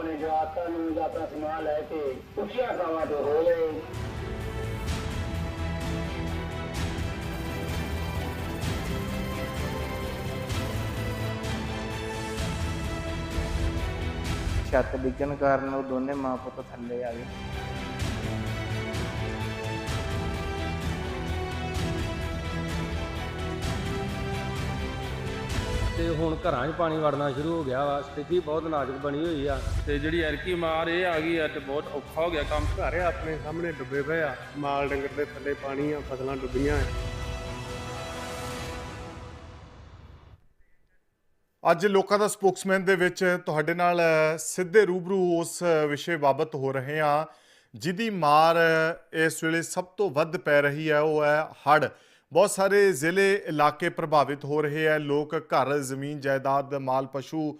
ਆਪਣੇ ਜਵਾਕਾਂ ਨੂੰ ਜਾਂ ਆਪਣਾ ਸਮਾਨ ਲੈ ਕੇ ਉੱਚੀਆਂ ਥਾਵਾਂ ਤੇ ਹੋ ਗਏ ਛੱਤ ਡਿੱਗਣ ਕਾਰਨ ਉਹ ਦੋਨੇ ਮਾਂ ਪੁੱਤ ਥੱਲੇ ਆ ਗਏ। ਤੇ ਹੁਣ ਘਰਾਂ 'ਚ ਪਾਣੀ ਵੜਨਾ ਸ਼ੁਰੂ ਹੋ ਗਿਆ ਵਾ ਸਥਿਤੀ ਬਹੁਤ ਨਾਜ਼ੁਕ ਬਣੀ ਹੋਈ ਆ। ਤੇ ਜਿਹੜੀ ਐਰਕੀ ਮਾਰ ਇਹ ਆ ਗਈ ਅੱਜ ਬਹੁਤ ਔਖਾ ਹੋ ਗਿਆ ਕੰਮ। ਘਰ ਆ ਆਪਣੇ ਸਾਹਮਣੇ ਡੁੱਬੇ ਪਏ ਆ ਮਾਲ ਡੰਗਰ ਦੇ ਥੱਲੇ ਪਾਣੀ ਆ ਫਸਲਾਂ ਡੁੱਬੀਆਂ ਆ। ਅੱਜ ਲੋਕਾਂ ਦਾ ਸਪੋਕਸਮੈਨ ਦੇ ਵਿੱਚ ਤੁਹਾਡੇ ਨਾਲ ਸਿੱਧੇ ਰੂਬਰੂ ਉਸ ਵਿਸ਼ੇ ਬਾਬਤ ਹੋ ਰਹੇ ਹਾਂ ਜਿਹਦੀ ਮਾਰ ਇਸ ਵੇਲੇ ਸਭ ਤੋਂ ਵੱਧ ਪੈ ਰਹੀ ਹੈ ਉਹ ਹੈ ਹੜ ਬਹੁਤ ਸਾਰੇ ਜ਼ਿਲ੍ਹੇ, ਇਲਾਕੇ ਪ੍ਰਭਾਵਿਤ ਹੋ ਰਹੇ ਹੈ ਲੋਕ ਘਰ ਜ਼ਮੀਨ ਜਾਇਦਾਦ ਮਾਲ ਪਸ਼ੂ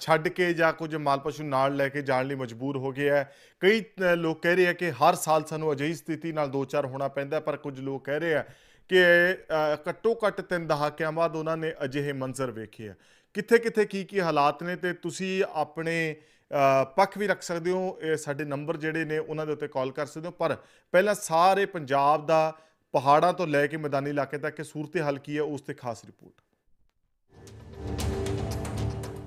ਛੱਡ ਕੇ ਜਾਂ ਕੁਝ ਮਾਲ ਪਸ਼ੂ ਨਾਲ ਲੈ ਕੇ ਜਾਣ ਲਈ ਮਜਬੂਰ ਹੋ ਗਏ ਹੈ ਕਈ ਲੋਕ ਕਹਿ ਰਹੇ ਹੈ ਕਿ ਹਰ ਸਾਲ ਸਾਨੂੰ ਅਜਿਹੀ ਸਥਿਤੀ ਨਾਲ ਦੋ ਚਾਰ ਹੋਣਾ ਪੈਂਦਾ, ਪਰ ਕੁਝ ਲੋਕ ਕਹਿ ਰਹੇ ਹੈ ਕਿ ਘੱਟੋ ਘੱਟ ਤਿੰਨ ਦਹਾਕਿਆਂ ਬਾਅਦ ਉਹਨਾਂ ਨੇ ਅਜਿਹੇ ਮੰਜ਼ਰ ਵੇਖੇ ਆ। ਕਿੱਥੇ ਕਿੱਥੇ ਕੀ ਕੀ ਹਾਲਾਤ ਨੇ ਤੇ ਤੁਸੀਂ ਆਪਣੇ ਪੱਖ ਵੀ ਰੱਖ ਸਕਦੇ ਹੋ। ਇਹ ਸਾਡੇ ਨੰਬਰ ਜਿਹੜੇ ਨੇ, ਉਹਨਾਂ ਦੇ ਉੱਤੇ ਕਾਲ ਕਰ ਸਕਦੇ ਹੋ। ਪਰ ਪਹਿਲਾਂ ਸਾਰੇ ਪੰਜਾਬ ਦਾ ਪਹਾੜਾਂ ਤੋਂ ਲੈ ਕੇ ਮੈਦਾਨੀ ਇਲਾਕੇ ਤੱਕ ਇਹ ਸੂਰਤ ਹਾਲ ਕੀ ਹੈ, ਉਸ ਤੇ ਖਾਸ ਰਿਪੋਰਟ।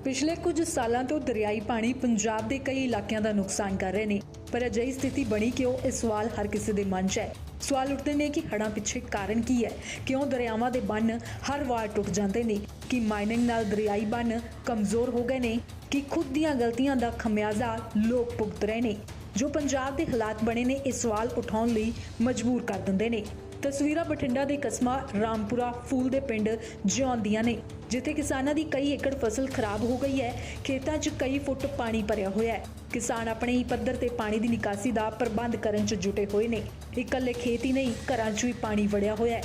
ਪਿਛਲੇ ਕੁਝ ਸਾਲਾਂ ਤੋਂ ਦਰਿਆਈ ਪਾਣੀ ਪੰਜਾਬ ਦੇ ਕਈ ਇਲਾਕਿਆਂ ਦਾ ਨੁਕਸਾਨ ਕਰ ਰਹੇ ਨੇ, ਪਰ ਅਜਿਹੀ ਸਥਿਤੀ ਬਣੀ ਕਿਉਂ, ਇਹ ਸਵਾਲ ਹਰ ਕਿਸੇ ਦੇ ਮਨ 'ਚ ਹੈ। ਸਵਾਲ ਉੱਠਦੇ ਨੇ ਕਿ ਹੜ੍ਹਾਂ ਪਿੱਛੇ ਕਾਰਨ ਕੀ ਹੈ, ਕਿਉਂ ਦਰਿਆਵਾਂ ਦੇ ਬੰਨ ਹਰ ਵਾਰ ਟੁੱਟ ਜਾਂਦੇ ਨੇ, ਕਿ ਮਾਈਨਿੰਗ ਨਾਲ ਦਰਿਆਈ ਬੰਨ ਕਮਜ਼ੋਰ ਹੋ ਗਏ ਨੇ, ਕਿ ਖੁਦ ਦੀਆਂ ਗਲਤੀਆਂ ਦਾ ਖਮਿਆਜ਼ਾ ਲੋਕ ਭੁਗਤ ਰਹੇ ਨੇ। ਜੋ ਪੰਜਾਬ ਦੇ ਹਾਲਾਤ ਬਣੇ ਨੇ, ਇਹ ਸਵਾਲ ਉਠਾਉਣ ਲਈ ਮਜਬੂਰ ਕਰ ਦਿੰਦੇ ਨੇ। ਤਸਵੀਰਾਂ ਬਠਿੰਡਾ ਦੇ ਕਸਬਾ ਰਾਮਪੁਰਾ ਫੂਲ ਦੇ ਪਿੰਡ ਜਿਉਂਦੀਆਂ ਨੇ, ਜਿੱਥੇ ਕਿਸਾਨਾਂ ਦੀ ਕਈ ਏਕੜ ਫਸਲ ਖਰਾਬ ਹੋ ਗਈ ਹੈ। ਖੇਤਾਂ 'ਚ ਕਈ ਫੁੱਟ ਪਾਣੀ ਭਰਿਆ ਹੋਇਆ ਹੈ। ਕਿਸਾਨ ਆਪਣੇ ਹੀ ਪੱਧਰ ਤੇ ਪਾਣੀ ਦੀ ਨਿਕਾਸੀ ਦਾ ਪ੍ਰਬੰਧ ਕਰਨ 'ਚ ਜੁਟੇ ਹੋਏ ਨੇ। ਇਕੱਲੇ ਖੇਤ ਹੀ ਨਹੀਂ, ਘਰਾਂ 'ਚ ਵੀ ਪਾਣੀ ਵੜਿਆ ਹੋਇਆ ਹੈ।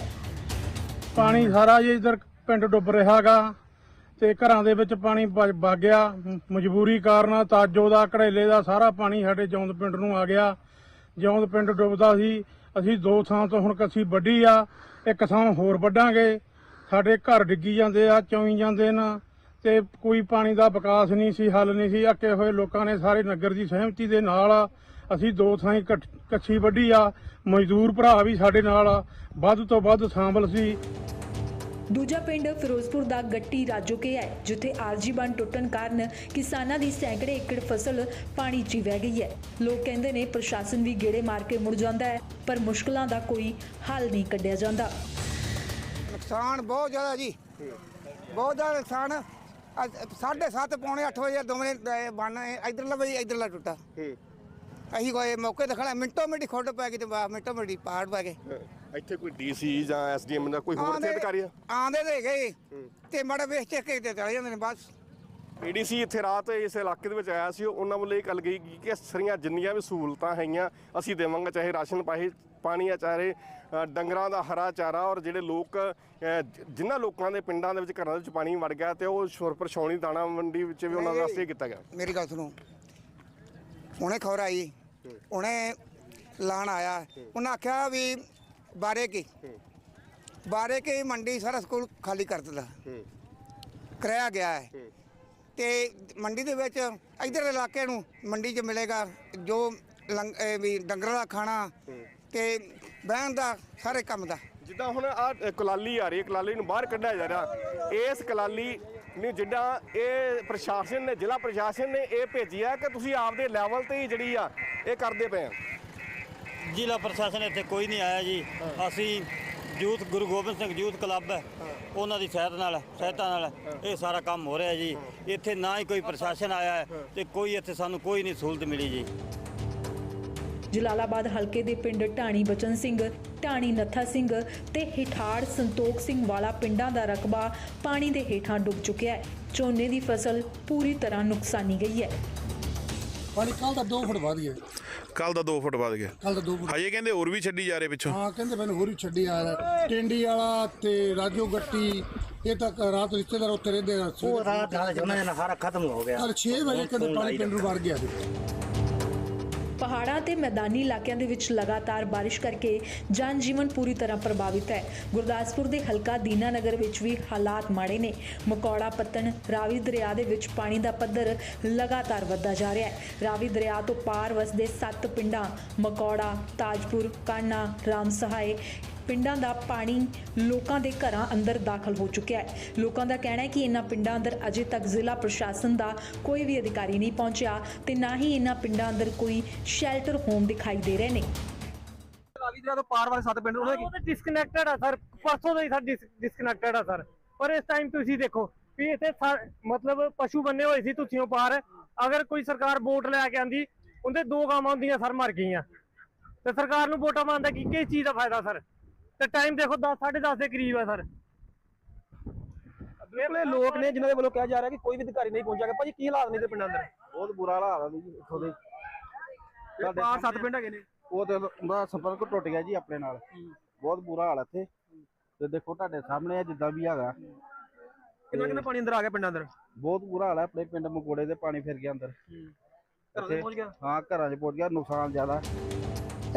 ਪਾਣੀ ਸਾਰਾ ਜੀ ਇਧਰ ਪਿੰਡ ਡੁੱਬ ਰਿਹਾਗਾ ਤੇ ਘਰਾਂ ਦੇ ਵਿੱਚ ਪਾਣੀ ਵਗ ਗਿਆ। ਮਜਬੂਰੀ ਕਾਰਨ ਤਾਜੋ ਦਾ, ਘੜੇਲੇ ਦਾ ਸਾਰਾ ਪਾਣੀ ਸਾਡੇ ਜੌਂਦ ਪਿੰਡ ਨੂੰ ਆ ਗਿਆ। ਜੌਂਦ ਪਿੰਡ ਡੁੱਬਦਾ ਸੀ। ਅਸੀਂ ਦੋ ਥਾਂ ਤੋਂ ਹੁਣ ਕੱਸੀ ਵੱਢੀ ਆ ਇੱਕ ਥਾਂ ਹੋਰ ਵੱਢਾਂਗੇ। ਸਾਡੇ ਘਰ ਡਿੱਗੀ ਜਾਂਦੇ ਆ ਚੌਈ ਜਾਂਦੇ ਨਾ ਤੇ ਕੋਈ ਪਾਣੀ ਦਾ ਵਿਕਾਸ ਨਹੀਂ ਸੀ ਹੱਲ ਨਹੀਂ ਸੀ। ਅੱਕੇ ਹੋਏ ਲੋਕਾਂ ਨੇ ਸਾਰੇ ਨਗਰ ਦੀ ਸਹਿਮਤੀ ਦੇ ਨਾਲ ਅਸੀਂ ਦੋ ਥਾਂ ਇਕੱਠ- ਕੱਛੀ ਵੱਢੀ ਆ। ਮਜ਼ਦੂਰ ਭਰਾ ਵੀ ਸਾਡੇ ਨਾਲ ਆ, ਵੱਧ ਤੋਂ ਵੱਧ ਸ਼ਾਮਲ ਸੀ। ਦੂਜਾ ਪਿੰਡ ਫਿਰੋਜ਼ਪੁਰ ਦਾ ਗੱਟੀ ਰਾਜੋਕੇ ਹੈ ਜਿੱਥੇ ਆਰਜੀ ਬੰਨ ਟੁੱਟਣ ਕਾਰਨ ਕਿਸਾਨਾਂ ਦੀ ਸੈਂਕੜੇ ਏਕੜ ਫਸਲ ਪਾਣੀ 'ਚ ਹੀ ਵਹਿ ਗਈ ਹੈ। ਲੋਕ ਕਹਿੰਦੇ ਨੇ ਪ੍ਰਸ਼ਾਸਨ ਵੀ ਗੇੜੇ ਮਾਰ ਕੇ ਮੁੜ ਜਾਂਦਾ ਹੈ ਪਰ ਮੁਸ਼ਕਲਾਂ ਦਾ ਕੋਈ ਹੱਲ ਨਹੀਂ ਕੱਢਿਆ ਜਾਂਦਾ। ਨੁਕਸਾਨ ਬਹੁਤ ਜ਼ਿਆਦਾ ਜੀ। ਬਹੁਤ ਜ਼ਿਆਦਾ ਨੁਕਸਾਨ। ਅੱਜ ਸਾਢੇ ਸੱਤ ਪੌਣੇ 8 ਵਜੇ ਦੋਵੇਂ ਬੰਨ ਇਧਰਲਾ ਵਜੇ ਇਧਰਲਾ ਟੁੱਟਾ। ਅਸੀਂ ਕੋਈ ਮੌਕੇ ਤੇ ਖੜਾ ਮਿੰਟੋ ਮਿੰਟੀ ਖੁੱਡ ਪੈ ਗਈ ਤੇ ਮਿੰਟੋ ਮਿੰਟੀ ਪਹਾੜ ਪੈ ਗਏ। ਇੱਥੇ ਕੋਈ ਡੀਸੀ ਜਾਂ ਐਸਡੀਐਮ ਦਾ ਕੋਈ ਹੋਰ ਇੱਥੇ ਅਧਿਕਾਰੀ ਆ? ਆਂਦੇ ਤੇ ਗਏ ਤੇ ਮੜਾ ਵੇਖ ਚੱਕ ਕੇ ਤੇ ਚਲੇ ਜਾਂਦੇ ਨੇ ਬਸ। ਏਡੀਸੀ ਇੱਥੇ ਰਾਤ ਇਸ ਇਲਾਕੇ ਦੇ ਵਿੱਚ ਆਇਆ ਸੀ ਉਹਨਾਂ ਵੱਲੋਂ ਇਹ ਗੱਲ ਗਈ ਕਿ ਸਰੀਆਂ ਜਿੰਨੀਆਂ ਵੀ ਸਹੂਲਤਾਂ ਹੈਗੀਆਂ ਅਸੀਂ ਦੇਵਾਂਗੇ ਚਾਹੇ ਰਾਸ਼ਨ ਪਾਹੇ ਪਾਣੀ ਆ ਅ, ਡੰਗਰਾਂ ਦਾ ਹਰਾ ਚਾਰਾ ਔਰ ਜਿਹੜੇ ਲੋਕ ਜਿਨ੍ਹਾਂ ਲੋਕਾਂ ਦੇ ਪਿੰਡਾਂ ਦੇ ਵਿੱਚ ਘਰਾਂ ਦੇ ਵਿੱਚ ਪਾਣੀ ਵੜ ਗਿਆ ਤੇ ਉਹ ਸ਼ੁਰਪੁਰ ਛਾਉਣੀ ਦਾਣਾ ਮੰਡੀ ਵਿੱਚ ਵੀ ਉਹਨਾਂ ਵਾਸਤੇ ਕੀਤਾ ਗਿਆ। ਮੇਰੀ ਗੱਲ ਸੁਣੋ। ਹੁਣੇ ਖਬਰ ਆਈ। ਉਹਨੇ ਲਾਣ ਆਇਆ। ਉਹਨਾਂ ਆਖਿਆ ਵੀ ਬਾਰੇ ਕੀ? ਬਾਰੇ ਕੀ ਮੰਡੀ ਸਾਰਾ ਸਕੂਲ ਖਾਲੀ ਕਰ ਦਿੱਤਾ। ਕਰਾਇਆ ਗਿਆ ਹੈ। ਤੇ ਮੰਡੀ ਦੇ ਵਿੱਚ ਇਧਰ ਇਲਾਕੇ ਨੂੰ ਮੰਡੀ 'ਚ ਮਿਲੇਗਾ ਜੋ ਵੀ ਡੰਗਰਾਂ ਦਾ ਖਾਣਾ ਤੇ ਬਹਿਣ ਦਾ ਸਾਰੇ ਕੰਮ ਦਾ। ਜਿੱਦਾਂ ਹੁਣ ਆ ਕਲਾਲੀ ਆ ਰਹੀ ਹੈ ਕਲਾਲੀ ਨੂੰ ਬਾਹਰ ਕੱਢਿਆ ਜਾ ਰਿਹਾ। ਇਸ ਕਲਾਲੀ ਨੂੰ ਜਿੱਦਾਂ ਇਹ ਪ੍ਰਸ਼ਾਸਨ ਨੇ ਜ਼ਿਲ੍ਹਾ ਪ੍ਰਸ਼ਾਸਨ ਨੇ ਇਹ ਭੇਜੀ ਆ ਕਿ ਤੁਸੀਂ ਆਪਦੇ ਲੈਵਲ ਤੇ ਹੀ ਜਿਹੜੀ ਆ ਇਹ ਕਰਦੇ ਪਏ ਆ। ਜ਼ਿਲ੍ਹਾ ਪ੍ਰਸ਼ਾਸਨ ਇੱਥੇ ਕੋਈ ਨਹੀਂ ਆਇਆ ਜੀ। ਅਸੀਂ youth Guru Gobind Singh youth club ਹੈ। ਉਹਨਾਂ ਦੀ ਸਹਾਇਤਾ ਨਾਲ ਸਹਾਇਤਾ ਨਾਲ ਇਹ ਸਾਰਾ ਕੰਮ ਹੋ ਰਿਹਾ ਜੀ। ਇੱਥੇ ਨਾ ਹੀ ਕੋਈ ਪ੍ਰਸ਼ਾਸਨ ਆਇਆ ਹੈ। ਤੇ ਕੋਈ ਇੱਥੇ ਸਾਨੂੰ ਕੋਈ ਨਹੀਂ ਸਹੂਲਤ ਮਿਲੀ ਜੀ। ਜਲਾਲਾਬਾਦ ਹਲਕੇ ਦੇ ਪਿੰਡ ਢਾਣੀ ਬਚਨ ਸਿੰਘ ਢਾਣੀ ਨੱਥਾ ਸਿੰਘ ਤੇ ਹਿਠਾੜ ਸੰਤੋਖ ਸਿੰਘ ਵਾਲਾ ਪਿੰਡਾਂ ਦਾ ਰਕਬਾ ਪਾਣੀ ਦੇ ਹੇਠਾਂ ਡੁੱਬ ਚੁੱਕਿਆ ਹੈ। ਝੋਨੇ ਦੀ ਫਸਲ ਪੂਰੀ ਤਰ੍ਹਾਂ ਨੁਕਸਾਨੀ ਗਈ ਹੈ। ਪਾਣੀ ਕੱਲ ਦਾ 2 ਫੁੱਟ ਵੱਧ ਗਿਆ। ਕੱਲ ਦਾ 2 ਫੁੱਟ ਵੱਧ ਗਿਆ। ਕੱਲ ਦਾ 2 ਫੁੱਟ। ਹਜੇ ਕਹਿੰਦੇ ਹੋਰ ਵੀ ਛੱਡੀ ਜਾ ਰਹੇ ਪਿੱਛੋਂ। ਹਾਂ ਕਹਿੰਦੇ ਮੈਨੂੰ ਹੋਰ ਵੀ ਛੱਡੀ ਆ ਰਿਹਾ। ਟਿੰਡੀ ਵਾਲਾ ਤੇ ਰਾਜੋ ਗੱਟੀ ਇਹ ਤੱਕ ਰਾਤ ਰਿਸ਼ਤੇਦਾਰ ਉੱਤੇ ਰਹਿੰਦੇ ਆ। ਉਹ ਰਾਤ ਜਮਾ ਜਨਾ ਸਾਰਾ ਖਤਮ ਹੋ ਗਿਆ। ਕੱਲ 6 ਵਜੇ ਕਦੇ ਪਾਣੀ ਪਿੰਡ ਨੂੰ ਵੜ ਗਿਆ ਸੀ। ਪਹਾੜ ਪਹਾੜਾਂ ਤੇ ਮੈਦਾਨੀ ਇਲਾਕਿਆਂ ਦੇ ਵਿੱਚ ਲਗਾਤਾਰ ਬਾਰਿਸ਼ ਕਰਕੇ ਜਨ ਜੀਵਨ ਪੂਰੀ ਤਰ੍ਹਾਂ ਪ੍ਰਭਾਵਿਤ ਹੈ। ਗੁਰਦਾਸਪੁਰ ਦੇ ਹਲਕਾ ਦੀਨਾਨਗਰ ਵਿੱਚ ਵੀ ਹਾਲਾਤ ਮਾੜੇ ਨੇ। ਮਕੌੜਾ, ਪੱਤਣ, ਰਾਵੀ ਦਰਿਆ ਦੇ ਵਿੱਚ ਪਾਣੀ ਦਾ ਪੱਧਰ ਲਗਾਤਾਰ ਵੱਧਦਾ ਜਾ ਰਿਹਾ ਹੈ। ਰਾਵੀ ਦਰਿਆ ਤੋਂ ਪਾਰ ਵਸਦੇ ਸੱਤ ਪਿੰਡਾਂ ਮਕੌੜਾ, ਤਾਜਪੁਰ, ਕਾਨਾ ਰਾਮ ਸਹਾਏ ਪਿੰਡਾਂ ਦਾ ਪਾਣੀ ਲੋਕਾਂ ਦੇ ਘਰਾਂ ਅੰਦਰ ਦਾਖਲ ਹੋ ਚੁੱਕਿਆ ਹੈ। ਲੋਕਾਂ ਦਾ ਕਹਿਣਾ ਹੈ ਕਿ ਇਹਨਾਂ ਪਿੰਡਾਂ ਅੰਦਰ ਅਜੇ ਤੱਕ ਜ਼ਿਲ੍ਹਾ ਪ੍ਰਸ਼ਾਸਨ ਦਾ ਕੋਈ ਵੀ ਅਧਿਕਾਰੀ ਨਹੀਂ ਪਹੁੰਚਿਆ ਤੇ ਨਾ ਹੀ ਇਹਨਾਂ ਪਿੰਡਾਂ ਅੰਦਰ ਕੋਈ ਸ਼ੈਲਟਰ ਹੋਮ ਦਿਖਾਈ ਦੇ ਰਹੇ ਨੇ। ਰਾਵੀ ਦਰਿਆ ਤੋਂ ਪਾਰ ਵਾਲੇ ਸੱਤ ਪਿੰਡ ਉਹਨਾਂ ਦੇ ਡਿਸਕਨੈਕਟਡ ਆ ਸਰ। ਪਰਸੋਂ ਦਾ ਹੀ ਸਰ ਡਿਸਕਨੈਕਟਡ ਆ ਸਰ। ਪਰ ਇਸ ਟਾਈਮ ਤੁਸੀਂ ਦੇਖੋ ਵੀ ਇੱਥੇ ਸਾ- ਮਤਲਬ ਪਸ਼ੂ ਬੰਨੇ ਹੋਏ ਸੀ ਤੁੱਥੀਓਂ ਪਾਰ। ਅਗਰ ਕੋਈ ਸਰਕਾਰ ਵੋਟ ਲੈ ਕੇ ਆਂਦੀ ਉਹਦੇ ਦੋ ਗਾਵਾਂ ਹੁੰਦੀਆਂ ਸਰ ਮਰ ਗਈਆਂ। ਤੇ ਸਰਕਾਰ ਨੂੰ ਵੋਟਾਂ ਪਾਉਣ ਦਾ ਕੀ ਕਿਸ ਚੀਜ਼ ਦਾ ਫਾਇਦਾ ਸਰ? ਤੇ ਟਾਈਮ ਦੇਖੋ 10 10:30 ਦੇ ਕਰੀਬ ਆ ਸਰ। ਬਿਲਕੁਲ ਲੋਕ ਨੇ ਜਿਨ੍ਹਾਂ ਦੇ ਵੱਲੋਂ ਕਿਹਾ ਜਾ ਰਿਹਾ ਕਿ ਕੋਈ ਵੀ ਅਧਿਕਾਰੀ ਨਹੀਂ ਪਹੁੰਚਿਆ ਭਾਜੀ ਕੀ ਹਾਲਾਤ ਨੇ ਤੇ ਪਿੰਡਾਂ ਅੰਦਰ? ਬਹੁਤ ਬੁਰਾ ਹਾਲ ਆ ਜੀ ਇੱਥੋਂ ਦੇ। ਸਾਡੇ ਪਾਰ ਸੱਤ ਪਿੰਡ ਹੈਗੇ ਨੇ। ਉਹ ਤੇ ਉਹਦਾ ਸੰਪਰਕ ਟੁੱਟ ਗਿਆ ਜੀ ਆਪਣੇ ਨਾਲ। ਬਹੁਤ ਬੁਰਾ ਹਾਲ ਹੈ ਇੱਥੇ। ਤੇ ਦੇਖੋ ਤੁਹਾਡੇ ਸਾਹਮਣੇ ਆ ਜਿੱਦਾਂ ਵੀ ਹੈਗਾ। ਕਿੰਨਾ ਕਿੰਨਾ ਪਾਣੀ ਅੰਦਰ ਆ ਗਿਆ ਪਿੰਡਾਂ ਅੰਦਰ? ਬਹੁਤ ਬੁਰਾ ਹਾਲ ਹੈ ਆਪਣੇ ਪਿੰਡ ਮਕੋੜੇ ਦੇ ਪਾਣੀ ਫਿਰ ਗਿਆ ਅੰਦਰ। ਘਰਾਂ ਦੇ ਪਹੁੰਚ ਗਿਆ? ਹਾਂ ਘਰਾਂ 'ਚ ਪਹੁੰਚ ਗਿਆ ਨੁਕਸਾਨ ਜ਼ਿਆਦਾ।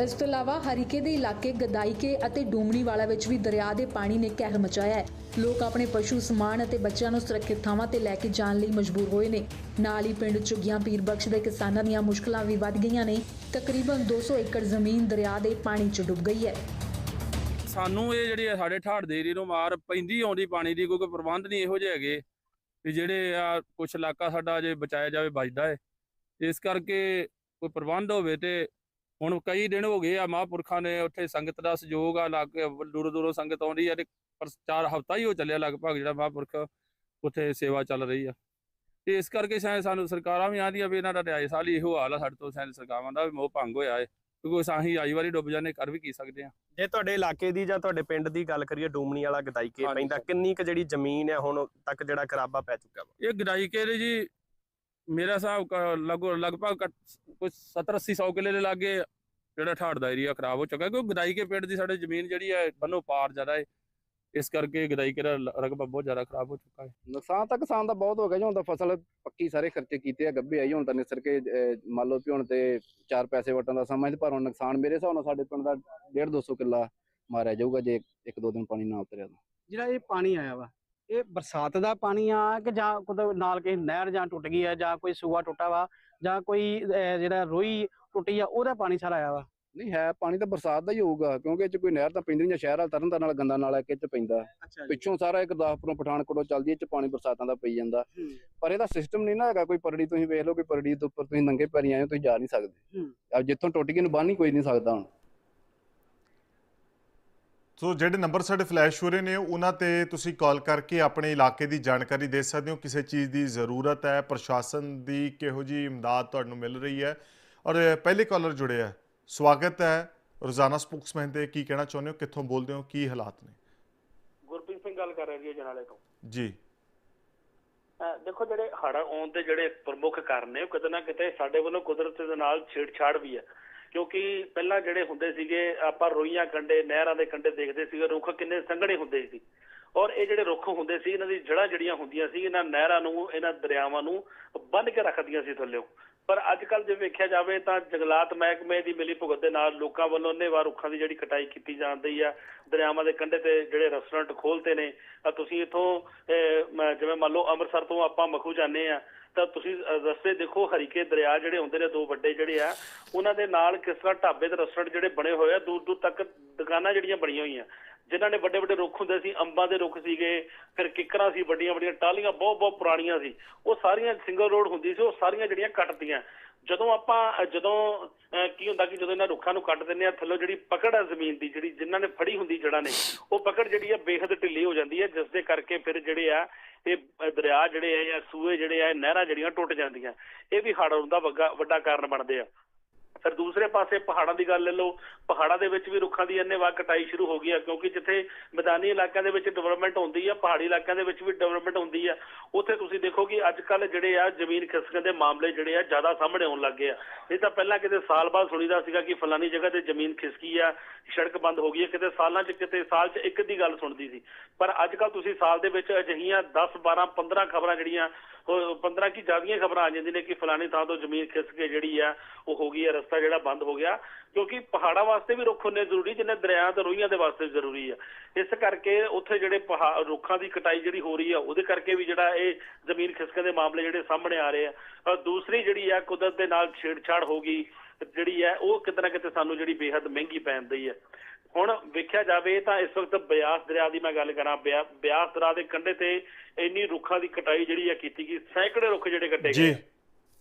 ਇਸ ਤੋਂ ਇਲਾਵਾ ਹਰੀਕੇ ਦੇ ਇਲਾਕੇ ਗਦਾਈਕੇ ਅਤੇ ਡੂਮਣੀਵਾਲਾ ਵਿੱਚ ਵੀ ਦਰਿਆ ਦੇ ਪਾਣੀ ਨੇ ਕਹਿਰ ਮਚਾਇਆ ਹੈ। ਲੋਕ ਆਪਣੇ ਪਸ਼ੂ, ਸਮਾਨ ਅਤੇ ਬੱਚਿਆਂ ਨੂੰ ਸੁਰੱਖਿਅਤ ਥਾਵਾਂ ਤੇ ਲੈ ਕੇ ਜਾਣ ਲਈ ਮਜਬੂਰ ਹੋਏ ਨੇ। ਨਾਲ ਹੀ ਪਿੰਡ ਚੁਗੀਆਂ ਪੀਰ ਦੇ ਕਿਸਾਨਾਂ ਦੀਆਂ ਮੁਸ਼ਕਲਾਂ ਵੀ ਵੱਧ ਗਈਆਂ ਨੇ। ਤਕਰੀਬਨ 200 ਏਕੜ ਜ਼ਮੀਨ ਦਰਿਆ ਦੇ ਪਾਣੀ 'ਚ ਡੁੱਬ ਗਈ ਹੈ। ਸਾਨੂੰ ਇਹ ਜਿਹੜੀ ਸਾਡੇ ਠਾੜ ਦੇ ਏਰੀਏ ਨੂੰ ਮਾਰ ਪੈਂਦੀ ਆਉਂਦੀ ਪਾਣੀ ਦੀ ਕਿਉਂਕਿ ਪ੍ਰਬੰਧ ਨਹੀਂ ਇਹੋ ਜਿਹੇ ਹੈਗੇ ਵੀ ਜਿਹੜੇ ਆ ਕੁਛ ਇਲਾਕਾ ਸਾਡਾ ਜੇ ਬਚਾਇਆ ਜਾਵੇ, ਬਚਦਾ ਹੈ। ਇਸ ਕਰਕੇ ਕੋਈ ਪ੍ਰਬੰਧ ਹੋਵੇ ਤੇ ਹੁਣ ਕਈ ਦਿਨ ਹੋ ਗਏ ਆ ਮਹਾਂਪੁਰਖਾਂ ਨੇ ਉੱਥੇ ਸੰਗਤ ਦਾ ਸਹਿਯੋਗ ਆ ਲੱਗ ਦੂਰੋਂ ਦੂਰੋਂ ਸੰਗਤ ਆਉਂਦੀ ਆ ਤੇ ਪਰ ਚਾਰ ਹਫ਼ਤਾ ਹੀ ਹੋ ਚੱਲਿਆ ਲਗਭਗ ਜਿਹੜਾ ਮਹਾਂਪੁਰਖ ਉੱਥੇ ਸੇਵਾ ਚੱਲ ਰਹੀ ਆ। ਤੇ ਇਸ ਕਰਕੇ ਸ਼ਾਇਦ ਸਾਨੂੰ ਸਰਕਾਰਾਂ ਵੀ ਆਂਦੀਆਂ ਵੀ ਇਹਨਾਂ ਦਾ ਤੇ ਸਾਲ ਹੀ ਇਹੋ ਹਾਲ ਆ ਸਾਡੇ ਤੋਂ ਸ਼ਾਇਦ ਸਰਕਾਰਾਂ ਦਾ ਵੀ ਮੋਹ ਭੰਗ ਹੋਇਆ ਹੈ ਕਿਉਂਕਿ ਅਸੀਂ ਆਈ ਵਾਰੀ ਡੁੱਬ ਜਾਂਦੇ ਕਰ ਵੀ ਕੀ ਸਕਦੇ ਆ। ਜੇ ਤੁਹਾਡੇ ਇਲਾਕੇ ਦੀ ਜਾਂ ਤੁਹਾਡੇ ਪਿੰਡ ਦੀ ਗੱਲ ਕਰੀਏ ਡੂਮਣੀ ਵਾਲਾ ਗਦਾਈਕੇ ਪੈਂਦਾ। ਕਿੰਨੀ ਕੁ ਜਿਹੜੀ ਜ਼ਮੀਨ ਹੈ ਹੁਣ ਤੱਕ ਜਿਹੜਾ ਖਰਾਬਾ ਪੈ ਚੁੱਕਾ ਵਾ? ਇਹ ਗਡਾਈ ਕੇ ਦੇ ਜੀ ਮੇਰਾ ਹਿਸਾਬ ਕ- ਲਗੋ ਲਗਭਗ ਕੁਝ 70 80 100 ਕਿੱਲੇ ਦੇ ਲਾਗੇ ਜਿਹੜਾ ਠਾੜ ਦਾ ਏਰੀਆ ਖਰਾਬ ਹੋ ਚੁੱਕਾ ਕਿਉਂਕਿ ਗਦਾਈ ਕੇ ਪਿੰਡ ਦੀ ਸਾਡੇ ਜ਼ਮੀਨ ਜਿਹੜੀ ਹੈ ਬੰਨੋ ਪਾਰ ਜ਼ਿਆਦਾ ਹੈ। ਇਸ ਕਰਕੇ ਗਦਾਈ ਕੇ ਰਕਬਾ ਬਹੁਤ ਜ਼ਿਆਦਾ ਖਰਾਬ ਹੋ ਚੁੱਕਾ ਹੈ। ਨੁਕਸਾਨ ਤਾਂ ਕਿਸਾਨ ਦਾ ਬਹੁਤ ਹੋ ਗਿਆ ਜੀ ਹੁਣ ਤਾਂ ਫਸਲ ਪੱਕੀ ਸਾਰੇ ਖਰਚੇ ਕੀਤੇ ਆ ਗੱਭੇ ਆਈ ਹੁਣ ਤਾਂ ਨਿਸਰ ਕੇ ਮੰਨ ਲਓ ਹੁਣ ਤੇ ਚਾਰ ਪੈਸੇ ਵਟਣ ਦਾ ਸਮਾਂ ਪਰ ਹੁਣ ਨੁਕਸਾਨ ਮੇਰੇ ਹਿਸਾਬ ਨਾਲ ਸਾਡੇ ਪਿੰਡ ਦਾ 1.5 200 ਕਿੱਲਾ ਮਾਰਿਆ ਜਾਊਗਾ ਜੇ ਇੱਕ ਦੋ ਦਿਨ ਪਾਣੀ ਨਾ ਉਤਰਿਆ ਤਾਂ। ਜਿਹੜਾ ਇਹ ਪਾਣੀ ਆਇਆ ਵਾ ਇਹ ਬਰਸਾਤ ਦਾ ਪਾਣੀ ਆ ਕਿ ਜਾਂ ਕੁਦ ਨਾਲ ਕਿਸੇ ਨਹਿਰ ਜਾਂ ਟੁੱਟ ਗਈ ਆ ਜਾਂ ਕੋਈ ਸੂਆ ਟੁੱਟਾ ਵਾ ਜਾਂ ਕੋਈ ਜਿਹੜਾ ਰੋਈ ਟੁੱਟੀ ਆ ਉਹਦਾ ਪਾਣੀ ਸਾਰਾ ਆਇਆ ਵਾ? ਨਹੀਂ ਹੈ ਪਾਣੀ ਤਾਂ ਬਰਸਾਤ ਦਾ ਹੀ ਹੋਊਗਾ ਕਿਉਂਕਿ ਇਹ ਚ ਕੋਈ ਨਹਿਰ ਤਾਂ ਪੈਂਦੀ ਨਹੀਂ ਜਾਂ ਸ਼ਹਿਰ ਵਾਲ ਤਰਨ ਨਾਲ ਗੰਦਾ ਨਾਲਾ ਕਿ ਚ ਪੈਂਦਾ। ਪਿੱਛੋਂ ਸਾਰਾ ਇੱਕ ਗੁਰਦਾਸਪੁਰੋਂ ਪਠਾਨਕੋਟੋਂ ਚੱਲਦੀ ਇਹ ਚ ਪਾਣੀ ਬਰਸਾਤਾਂ ਦਾ ਪਈ ਜਾਂਦਾ। ਪਰ ਇਹਦਾ ਸਿਸਟਮ ਨਹੀਂ ਨਾ ਹੈਗਾ ਕੋਈ ਪਰੜੀ ਤੁਸੀਂ ਵੇਖ ਲਓ ਕੋਈ ਪਰੜੀ ਦੇ ਉੱਪਰ ਤੁਸੀਂ ਨੰਗੇ ਪੈਰੀ ਆਏ ਹੋ ਤੁਸੀਂ ਜਾ ਨਹੀਂ ਸਕਦੇ। ਆ ਜਿੱਥੋਂ ਟੁੱਟ ਗਈ ਨੂੰ ਬੰਨ ਹੀ ਕੋਈ ਨਹੀਂ ਸਕਦਾ ਹੁਣ। ਸੋ ਜਿਹੜੇ ਨੰਬਰ ਸਾਡੇ ਫਲੈਸ਼ ਹੋ ਰਹੇ ਨੇ ਉਹਨਾਂ ਤੇ ਤੁਸੀਂ ਕਾਲ ਕਰਕੇ ਆਪਣੇ ਇਲਾਕੇ ਦੀ ਜਾਣਕਾਰੀ ਦੇ ਸਕਦੇ ਹੋ। ਕਿਸੇ ਚੀਜ਼ ਦੀ ਜ਼ਰੂਰਤ ਹੈ ਪ੍ਰਸ਼ਾਸਨ ਦੀ ਕਿਹੋ ਜੀ ਇਮਦਾਦ ਤੁਹਾਨੂੰ ਮਿਲ ਰਹੀ ਹੈ। ਔਰ ਪਹਿਲੇ ਕਾਲਰ ਜੁੜੇ ਹੈ ਸਵਾਗਤ ਹੈ ਰੋਜ਼ਾਨਾ ਸਪੋਕਸਮੈਨ ਤੇ। ਕੀ ਕਹਿਣਾ ਚਾਹੁੰਦੇ ਹੋ? ਕਿੱਥੋਂ ਬੋਲਦੇ ਹੋ? ਕੀ ਹਾਲਾਤ ਨੇ? ਗੁਰਪ੍ਰੀਤ ਸਿੰਘ ਗੱਲ ਕਰ ਰਿਹਾ ਜੀ ਜਨਾਲੇ ਤੋਂ। ਜੀ। ਦੇਖੋ ਜਿਹੜੇ ਹੜ੍ਹ ਆਉਣ ਦੇ ਜਿਹੜੇ ਪ੍ਰਮੁੱਖ ਕਾਰਨ ਨੇ ਉਹ ਕਿਤੇ ਨਾ ਕਿਤੇ ਸਾਡੇ ਵੱਲੋਂ ਕੁਦਰਤ ਦੇ ਨਾਲ ਛੇੜਛਾੜ ਵੀ ਹੈ। ਕਿਉਂਕਿ ਪਹਿਲਾਂ ਜਿਹੜੇ ਹੁੰਦੇ ਸੀਗੇ, ਆਪਾਂ ਰੋਈਆਂ ਕੰਡੇ, ਨਹਿਰਾਂ ਦੇ ਕੰਡੇ ਦੇਖਦੇ ਸੀਗੇ, ਰੁੱਖ ਕਿੰਨੇ ਸੰਘਣੇ ਹੁੰਦੇ ਸੀ। ਔਰ ਇਹ ਜਿਹੜੇ ਰੁੱਖ ਹੁੰਦੇ ਸੀ, ਇਹਨਾਂ ਦੀ ਜੜ੍ਹਾਂ ਜਿਹੜੀਆਂ ਹੁੰਦੀਆਂ ਸੀ, ਇਹਨਾਂ ਨਹਿਰਾਂ ਨੂੰ, ਇਹਨਾਂ ਦਰਿਆਵਾਂ ਨੂੰ ਬੰਨ੍ਹ ਕੇ ਰੱਖਦੀਆਂ ਸੀ ਥੱਲਿਓ। ਪਰ ਅੱਜ ਕੱਲ ਜੇ ਵੇਖਿਆ ਜਾਵੇ ਤਾਂ ਜੰਗਲਾਤ ਮਹਿਕਮੇ ਦੀ ਮਿਲੀ ਭੁਗਤ ਦੇ ਨਾਲ ਲੋਕਾਂ ਵੱਲੋਂ ਅੰਨ੍ਹੇਵਾਹ ਰੁੱਖਾਂ ਦੀ ਜਿਹੜੀ ਕਟਾਈ ਕੀਤੀ ਜਾਂਦੀ ਆ। ਦਰਿਆਵਾਂ ਦੇ ਕੰਢੇ ਤੇ ਜਿਹੜੇ ਰੈਸਟੋਰੈਂਟ ਖੋਲਤੇ ਨੇ। ਆ ਤੁਸੀਂ ਇਥੋਂ ਜਿਵੇਂ ਮੰਨ ਲਓ ਅੰਮ੍ਰਿਤਸਰ ਤੋਂ ਆਪਾਂ ਮਖੂ ਜਾਂਦੇ ਆ ਤਾਂ ਤੁਸੀਂ ਰਸਤੇ ਦੇਖੋ, ਹਰੀਕੇ ਦਰਿਆ ਜਿਹੜੇ ਹੁੰਦੇ ਨੇ, ਦੋ ਵੱਡੇ ਜਿਹੜੇ ਆ, ਉਹਨਾਂ ਦੇ ਨਾਲ ਕਿਸ ਤਰ੍ਹਾਂ ਢਾਬੇ ਤੇ ਰੈਸਟੋਰੈਂਟ ਜਿਹੜੇ ਬਣੇ ਹੋਏ ਆ, ਦੂਰ ਦੂਰ ਤੱਕ ਦੁਕਾਨਾਂ ਜਿਹੜੀਆਂ ਬਣੀਆਂ ਹੋਈਆਂ। ਜਿਨ੍ਹਾਂ ਨੇ ਵੱਡੇ ਵੱਡੇ ਰੁੱਖ ਹੁੰਦੇ ਸੀ, ਅੰਬਾਂ ਦੇ ਰੁੱਖ ਸੀਗੇ, ਫਿਰ ਕਿੱਕਰਾਂ ਸੀ, ਵੱਡੀਆਂ ਵੱਡੀਆਂ ਟਾਲੀਆਂ ਬਹੁਤ ਬਹੁਤ ਪੁਰਾਣੀਆਂ ਸੀ। ਉਹ ਸਾਰੀਆਂ ਸਿੰਗਲ ਰੋਡ ਹੁੰਦੀ ਸੀ, ਉਹ ਸਾਰੀਆਂ ਜਿਹੜੀਆਂ ਕੱਟਦੀਆਂ ਜਦੋਂ ਆਪਾਂ ਜਦੋਂ ਅ, ਕੀ ਹੁੰਦਾ ਕਿ ਜਦੋਂ ਇਹਨਾਂ ਰੁੱਖਾਂ ਨੂੰ ਕੱਟ ਦਿੰਦੇ ਆ ਥੱਲੋਂ ਜਿਹੜੀ ਪਕੜ ਆ ਜ਼ਮੀਨ ਦੀ ਜਿਹੜੀ ਜਿਨ੍ਹਾਂ ਨੇ ਫੜੀ ਹੁੰਦੀ ਜੜ੍ਹਾਂ ਨੇ ਉਹ ਪਕੜ ਜਿਹੜੀ ਆ ਬੇਹੱਦ ਢਿੱਲੀ ਹੋ ਜਾਂਦੀ ਹੈ ਜਿਸ ਦੇ ਕਰਕੇ ਫਿਰ ਜਿਹੜੇ ਆ ਇਹ ਦਰਿਆ ਜਿਹੜੇ ਆ ਜਾਂ ਸੂਏ ਜਿਹੜੇ ਆ ਨਹਿਰਾਂ ਜਿਹੜੀਆਂ ਟੁੱਟ ਜਾਂਦੀਆਂ। ਇਹ ਵੀ ਹੜ੍ਹ ਆਉਣ ਦਾ ਵੱਗਾ- ਵੱਡਾ ਕਾਰਨ ਬਣਦੇ ਆ। ਫਿਰ ਦੂਸਰੇ ਪਾਸੇ ਪਹਾੜਾਂ ਦੀ ਗੱਲ ਲੈ ਲਓ, ਪਹਾੜਾਂ ਦੇ ਵਿੱਚ ਵੀ ਰੁੱਖਾਂ ਦੀ ਅੰਨ੍ਹੇਵਾਹ ਕਟਾਈ ਸ਼ੁਰੂ ਹੋ ਗਈ ਹੈ ਕਿਉਂਕਿ ਜਿੱਥੇ ਮੈਦਾਨੀ ਇਲਾਕਿਆਂ ਦੇ ਵਿੱਚ ਡਿਵੈਲਪਮੈਂਟ ਹੁੰਦੀ ਆ, ਪਹਾੜੀ ਇਲਾਕਿਆਂ ਦੇ ਵਿੱਚ ਵੀ ਡਿਵੈਲਪਮੈਂਟ ਹੁੰਦੀ ਆ, ਉੱਥੇ ਤੁਸੀਂ ਦੇਖੋ ਕਿ ਅੱਜ ਕੱਲ ਜਿਹੜੇ ਆ ਜ਼ਮੀਨ ਖਿਸਕਣ ਦੇ ਮਾਮਲੇ ਜਿਹੜੇ ਆ ਜ਼ਿਆਦਾ ਸਾਹਮਣੇ ਆਉਣ ਲੱਗ ਗਏ ਆ। ਇਹ ਤਾਂ ਪਹਿਲਾਂ ਕਿਤੇ ਸਾਲ ਬਾਅਦ ਸੁਣੀਦਾ ਸੀਗਾ ਕਿ ਫਲਾਨੀ ਜਗ੍ਹਾ ਤੇ ਜ਼ਮੀਨ ਖਿਸਕੀ ਆ, ਸੜਕ ਬੰਦ ਹੋ ਗਈ ਹੈ ਕਿਤੇ ਸਾਲਾਂ 'ਚ, ਕਿਤੇ ਸਾਲ 'ਚ ਇੱਕ ਦੀ ਗੱਲ ਸੁਣਦੀ ਸੀ। ਪਰ ਅੱਜ ਕੱਲ ਤੁਸੀਂ ਸਾਲ ਦੇ ਵਿੱਚ ਅਜਿਹੀਆਂ 10 12 15 ਖਬਰਾਂ ਜਿਹੜੀਆਂ 15 ਕੀ ਜ਼ਿਆਦੀਆਂ ਖਬਰਾਂ ਆ ਜਾਂਦੀਆਂ ਨੇ ਕਿ ਫਲਾਣੀ ਥਾਂ ਤੋਂ ਜ਼ਮੀਨ ਖਿਸਕ ਕੇ ਜਿਹੜੀ ਆ, ਉਹ ਹੋ ਗਈ ਹੈ ਰਸਤਾ ਜਿਹੜਾ ਬੰਦ ਹੋ ਗਿਆ। ਕਿਉਂਕਿ ਪਹਾੜਾਂ ਵਾਸਤੇ ਵੀ ਰੁੱਖ ਹੁੰਨੇ ਜ਼ਰੂਰੀ, ਜਿੰਨੇ ਦਰਿਆ ਤੇ ਰੋਹੀਆਂ ਦੇ ਵਾਸਤੇ ਜ਼ਰੂਰੀ ਆ। ਇਸ ਕਰਕੇ ਉੱਥੇ ਜਿਹੜੇ ਪਹਾ, ਰੁੱਖਾਂ ਦੀ ਕਟਾਈ ਜਿਹੜੀ ਹੋ ਰਹੀ ਆ, ਉਹਦੇ ਕਰਕੇ ਵੀ ਜਿਹੜਾ ਇਹ ਜ਼ਮੀਨ ਖਿਸਕਣ ਦੇ ਮਾਮਲੇ ਜਿਹੜੇ ਸਾਹਮਣੇ ਆ ਰਹੇ ਆ। ਦੂਸਰੀ ਜਿਹੜੀ ਆ, ਕੁਦਰਤ ਦੇ ਨਾਲ ਛੇੜਛਾੜ ਹੋ ਗਈ ਜਿਹੜੀ ਹੈ ਉਹ ਕਿਤੇ ਨਾ ਕਿਤੇ ਸਾਨੂੰ ਜਿਹੜੀ ਬੇਹੱਦ ਮਹਿੰਗੀ ਪੈਂਦੀ ਹੈ ਹੁਣ ਵੇਖਿਆ ਜਾਵੇ ਤਾਂ ਇਸ ਵਕਤ ਬਿਆਸ ਦਰਿਆ ਦੀ ਮੈਂ ਗੱਲ ਕਰਾਂ ਬਿਆ- ਬਿਆਸ ਦਰਿਆ ਦੇ ਕੰਢੇ ਤੇ ਇੰਨੀ ਰੁੱਖਾਂ ਦੀ ਕਟਾਈ ਜਿਹੜੀ ਹੈ ਕੀਤੀ ਗਈ ਸੈਂਕੜੇ ਰੁੱਖ ਜਿਹੜੇ ਕੱਟੇ ਗਏ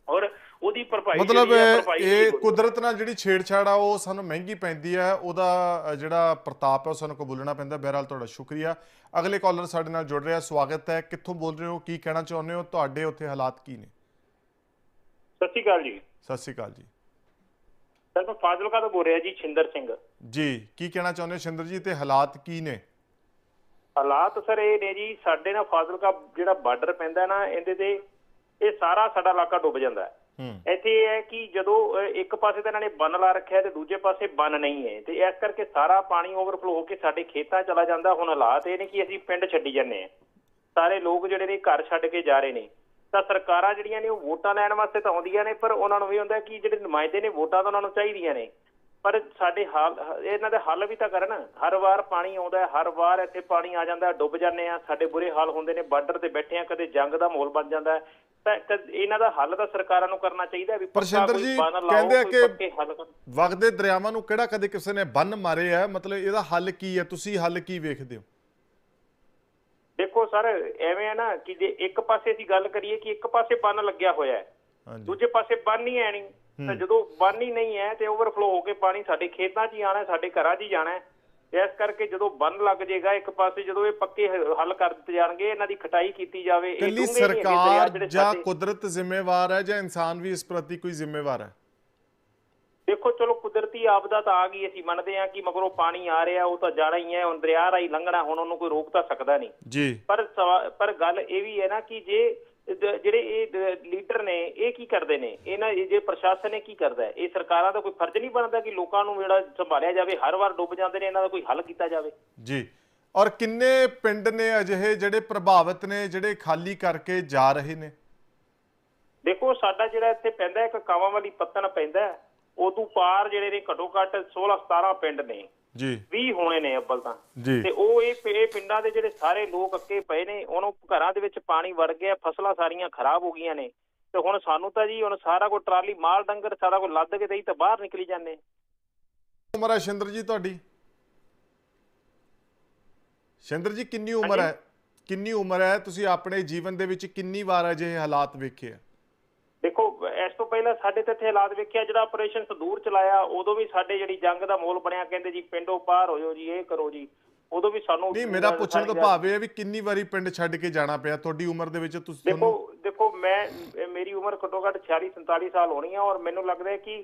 ਔਰ ਉਹਦੀ ਭਰਪਾਈ ਮਤਲਬ ਇਹ। ਕੁਦਰਤ ਨਾਲ ਜਿਹੜੀ ਛੇੜਛਾੜ ਆ ਉਹ ਸਾਨੂੰ ਮਹਿੰਗੀ ਪੈਂਦੀ ਹੈ ਉਹਦਾ ਜਿਹੜਾ ਪ੍ਰਤਾਪ ਹੈ ਉਹ ਸਾਨੂੰ ਕਬੂਲਣਾ ਪੈਂਦਾ। ਬਹਿਰਹਾਲ ਤੁਹਾਡਾ ਸ਼ੁਕਰੀਆ। ਅਗਲੇ ਕਾਲਰ ਸਾਡੇ ਨਾਲ ਜੁੜ ਰਿਹਾ ਸਵਾਗਤ ਹੈ। ਕਿੱਥੋਂ ਬੋਲ ਰਹੇ ਹੋ ਕੀ ਕਹਿਣਾ ਚਾਹੁੰਦੇ ਹੋ ਤੁਹਾਡੇ ਉੱਥੇ ਹਾਲਾਤ ਕੀ ਨੇ? ਸਤਿ ਸ਼੍ਰੀ ਅਕਾਲ ਜੀ। ਸਤਿ ਸ਼੍ਰੀ ਅਕਾਲ ਜੀ। ਸਰ ਮੈਂ ਫਾਜ਼ਿਲਕਾ ਤੋਂ ਬੋਲ ਰਿਹਾ ਜੀ ਛਿੰਦਰ ਸਿੰਘ। ਜੀ ਕੀ ਕਹਿਣਾ ਚਾਹੁੰਦੇ ਹੋ ਸ਼ਿੰਦਰ ਜੀ? ਤੇ ਹਾਲਾਤ ਕੀ ਨੇ? ਹਾਲਾਤ ਸਰ ਇਹ ਨੇ ਜੀ ਸਾਡੇ ਨਾਲ ਫਾਜ਼ਿਲਕਾ ਜਿਹੜਾ ਬਾਰਡਰ ਪੈਂਦਾ ਨਾ ਇਹਦੇ ਤੇ ਇਹ ਸਾਰਾ ਸਾਡਾ ਇਲਾਕਾ ਡੁੱਬ ਜਾਂਦਾ ਹੈ। ਇੱਥੇ ਇਹ ਹੈ ਕਿ ਜਦੋਂ ਇੱਕ ਪਾਸੇ ਤਾਂ ਇਹਨਾਂ ਨੇ ਬੰਨ ਲਾ ਰੱਖਿਆ ਤੇ ਦੂਜੇ ਪਾਸੇ ਬੰਨ ਨਹੀਂ ਹੈ। ਤੇ ਇਸ ਕਰਕੇ ਸਾਰਾ ਪਾਣੀ ਓਵਰਫਲੋ ਹੋ ਕੇ ਸਾਡੇ ਖੇਤਾਂ ਚਲਾ ਜਾਂਦਾ। ਹੁਣ ਹਾਲਾਤ ਇਹ ਨੇ ਕਿ ਅਸੀਂ ਪਿੰਡ ਛੱਡੀ ਜਾਂਦੇ ਆ ਸਾਰੇ ਲੋਕ ਜਿਹੜੇ ਨੇ ਘਰ ਛੱਡ ਕੇ ਜਾ ਰਹੇ ਨੇ। ਤਾਂ ਸਰਕਾਰਾਂ ਜਿਹੜੀਆਂ ਨੇ ਉਹ ਵੋਟਾਂ ਲੈਣ ਵਾਸਤੇ ਤਾਂ ਆਉਂਦੀਆਂ ਨੇ ਪਰ ਉਹਨਾਂ ਨੂੰ ਵੀ ਹੁੰਦਾ ਕਿ ਜਿਹੜੇ ਨੁਮਾਇੰਦੇ ਨੇ ਵੋਟਾਂ ਤਾਂ ਉਹਨਾਂ ਨੂੰ ਚਾਹੀਦੀਆਂ ਨੇ। ਪਰ ਸਾਡੇ ਹਾਲ ਇਹਨਾਂ ਦੇ ਹੱਲ ਵੀ ਤਾਂ ਕਰਨ। ਹਰ ਵਾਰ ਪਾਣੀ ਆਉਂਦਾ ਹੈ ਹਰ ਵਾਰ ਇੱਥੇ ਪਾਣੀ ਆ ਜਾਂਦਾ ਡੁੱਬ ਜਾਂਦੇ ਆ ਸਾਡੇ ਬੁਰੇ ਹਾਲ ਹੁੰਦੇ ਨੇ ਬਾਰਡਰ ਤੇ ਬੈਠੇ ਆ ਕਦੇ ਜੰਗ ਦਾ ਮਾਹੌਲ ਬਣ ਜਾਂਦਾ ਤਾਂ ਇਹਨਾਂ ਦਾ ਹੱਲ ਤਾਂ ਸਰਕਾਰਾਂ ਨੂੰ ਕਰਨਾ ਚਾਹੀਦਾ ਵੀ ਪਰ ਪੱਕਾ ਸ਼ਿੰਦਰ ਕੋਈ ਜੀ ਕਹਿੰਦੇ ਆ ਕਿ। ਵਗਦੇ ਦਰਿਆਵਾਂ ਨੂੰ ਕਿਹੜਾ ਕਦੇ ਕਿਸੇ ਨੇ ਬੰਨ ਮਾਰੇ ਆ ਮਤਲਬ ਇਹਦਾ ਹੱਲ ਕੀ ਹੈ? ਤੁਸੀਂ ਹੱਲ ਕੀ ਵੇਖਦੇ ਹੋ? ਦੇਖੋ ਸਰ ਐਵੇਂ ਹੈ ਨਾ ਕਿ ਜੇ ਇੱਕ ਪਾਸੇ ਅਸੀਂ ਗੱਲ ਕਰੀਏ ਕਿ ਇੱਕ ਪਾਸੇ ਬੰਨ ਲੱਗਿਆ ਹੋਇਆ ਹੈ ਦੂਜੇ ਪਾਸੇ ਬੰਨ ਹੀ ਹੈ ਨਹੀਂ ਤਾਂ। ਜਦੋਂ ਬੰਨ ਹੀ ਨਹੀਂ ਹੈ ਤੇ ਓਵਰਫਲੋ ਹੋ ਕੇ ਪਾਣੀ ਸਾਡੇ ਖੇਤਾਂ 'ਚ ਹੀ ਆਣਾ ਸਾਡੇ ਘਰਾਂ 'ਚ ਹੀ ਜਾਣਾ ਇਸ ਕਰਕੇ ਜਦੋਂ ਬੰਨ ਲੱਗ ਜਾਏਗਾ ਇੱਕ ਪਾਸੇ ਜਦੋਂ ਇਹ ਪੱਕੇ ਹੱਲ ਕਰ ਦਿੱਤੇ ਜਾਣਗੇ ਇਹਨਾਂ ਦੀ ਖਟਾਈ ਕੀਤੀ ਜਾਵੇ ਇਹ ਸਰਕਾਰ ਜਾਂ ਕੁਦਰਤ ਜ਼ਿੰਮੇਵਾਰ ਹੈ ਜਾਂ ਇਨਸਾਨ ਵੀ ਇਸ ਪ੍ਰਤੀ ਕੋਈ ਜ਼ਿੰਮੇਵਾਰ ਹੈ ਦੇਖੋ ਚਲੋ ਕੁਦਰਤੀ ਆਪਦਾ ਤਾਂ ਆ ਗਈ ਅਸੀਂ ਮੰਨਦੇ ਹਾਂ ਕਿ ਮਗਰੋਂ ਪਾਣੀ ਆ ਰਿਹਾ ਉਹ ਤਾਂ ਜਾਣਾ ਹੀ ਹੈ ਹੁਣ ਦਰਿਆ ਰਾਹੀਂ ਲੰਘਣਾ ਹੁਣ ਉਹਨੂੰ ਕੋਈ ਰੋਕ ਤਾਂ ਸਕਦਾ ਨਹੀਂ। ਜੀ। ਪਰ ਪਰ ਗੱਲ ਇਹ ਵੀ ਹੈ ਨਾ ਕਿ ਜੇ ਜਿਹੜੇ ਇਹ ਲੀਡਰ ਨੇ ਇਹ ਕੀ ਕਰਦੇ ਨੇ? ਇਹਨਾਂ ਇਹ ਜੇ ਪ੍ਰਸ਼ਾਸਨ ਨੇ ਕੀ ਕਰਦਾ ਇਹ ਸਰਕਾਰਾਂ ਦਾ ਕੋਈ ਫਰਜ਼ ਨਹੀਂ ਬਣਦਾ ਕਿ ਲੋਕਾਂ ਨੂੰ ਜਿਹੜਾ ਸੰਭਾਲਿਆ ਜਾਵੇ ਹਰ ਵਾਰ ਡੁੱਬ ਜਾਂਦੇ ਨੇ ਇਹਨਾਂ ਦਾ ਕੋਈ ਹੱਲ ਕੀਤਾ ਜਾਵੇ? ਜੀ। ਔਰ ਕਿੰਨੇ ਪਿੰਡ ਨੇ ਅਜਿਹੇ ਜਿਹੜੇ ਪ੍ਰਭਾਵਿਤ ਨੇ ਜਿਹੜੇ ਖਾਲੀ ਕਰਕੇ ਜਾ ਰਹੇ ਨੇ? ਦੇਖੋ ਸਾਡਾ ਜਿਹੜਾ ਇੱਥੇ ਪੈਂਦਾ ਇੱਕ ਕਾਵਾਂ ਵਾਲੀ ਪੱਤਨ ਪੈਂਦਾ ਉਦੋਂ ਪਾਰ ਜਿਹੜੇ ਨੇ ਘੱਟੋ ਘੱਟ 16 17 ਪਿੰਡ ਨੇ। ਜੀ। 20 ਹੋਣੇ ਨੇ ਅੱਬਲ ਤਾਂ। ਤੇ ਉਹ ਇਹ ਇਹ ਪਿੰਡਾਂ ਦੇ ਜਿਹੜੇ ਸਾਰੇ ਲੋਕ ਅੱਕੇ ਪਏ ਨੇ ਉਹਨੂੰ ਘਰਾਂ ਦੇ ਵਿੱਚ ਪਾਣੀ ਵੜ ਗਿਆ ਫਸਲਾਂ ਸਾਰੀਆਂ ਖਰਾਬ ਹੋ ਗਈਆਂ ਨੇ। ਤੇ ਹੁਣ ਸਾਨੂੰ ਤਾਂ ਜੀ ਹੁਣ ਸਾਰਾ ਕੋਈ ਟਰਾਲੀ ਮਾਲ ਡੰਗਰ ਸਾਰਾ ਕੋਈ ਲੱਦ ਕੇ ਤਾਂ ਬਾਹਰ ਨਿਕਲੀ ਜਾਂਦੇ। ਉਮਰ ਹੈ ਸ਼ਿੰਦਰ ਜੀ ਤੁਹਾਡੀ? ਸ਼ਿੰਦਰ ਜੀ ਕਿੰਨੀ ਉਮਰ ਹੈ? ਕਿੰਨੀ ਉਮਰ ਹੈ? ਤੁਸੀਂ ਆਪਣੇ ਜੀਵਨ ਦੇ ਵਿੱਚ ਕਿੰਨੀ ਵਾਰ ਅਜਿਹੇ ਹਾਲਾਤ ਵੇਖੇ ਆ? ਤੋਂ ਪਹਿਲਾਂ ਸਾਡੇ ਤੇ ਇੱਥੇ ਹਾਲਾਤ ਵੇਖਿਆ ਜਿਹੜਾ ਆਪਰੇਸ਼ਨ ਸੰਦੂਰ ਚਲਾਇਆ ਉਦੋਂ ਵੀ ਸਾਡੇ ਜਿਹੜੀ ਜੰਗ ਦਾ ਮੋਲ ਬਣਿਆ ਕਹਿੰਦੇ ਜੀ ਪਿੰਡੋਂ ਬਾਹਰ ਹੋ ਜਾਓ ਜੀ ਇਹ ਕਰੋ ਜੀ। ਉਦੋਂ ਵੀ ਸਾਨੂੰ ਨਹੀਂ ਮੇਰਾ ਪੁੱਛਣ ਤੋਂ ਭਾਵ ਇਹ ਹੈ ਵੀ ਕਿੰਨੀ ਵਾਰੀ ਪਿੰਡ ਛੱਡ ਕੇ ਜਾਣਾ ਪਿਆ? ਤੁਹਾਡੀ ਉਮਰ ਦੇ ਵਿੱਚ ਤੁਸੀਂ ਦੇਖੋ ਦੇਖੋ ਮੈਂ ਮੇਰੀ ਉਮਰ ਘੱਟੋ ਘੱਟ 46 47 ਸਾਲ ਹੋਣੀ ਆ ਔਰ ਮੈਨੂੰ ਲੱਗਦਾ ਹੈ ਕਿ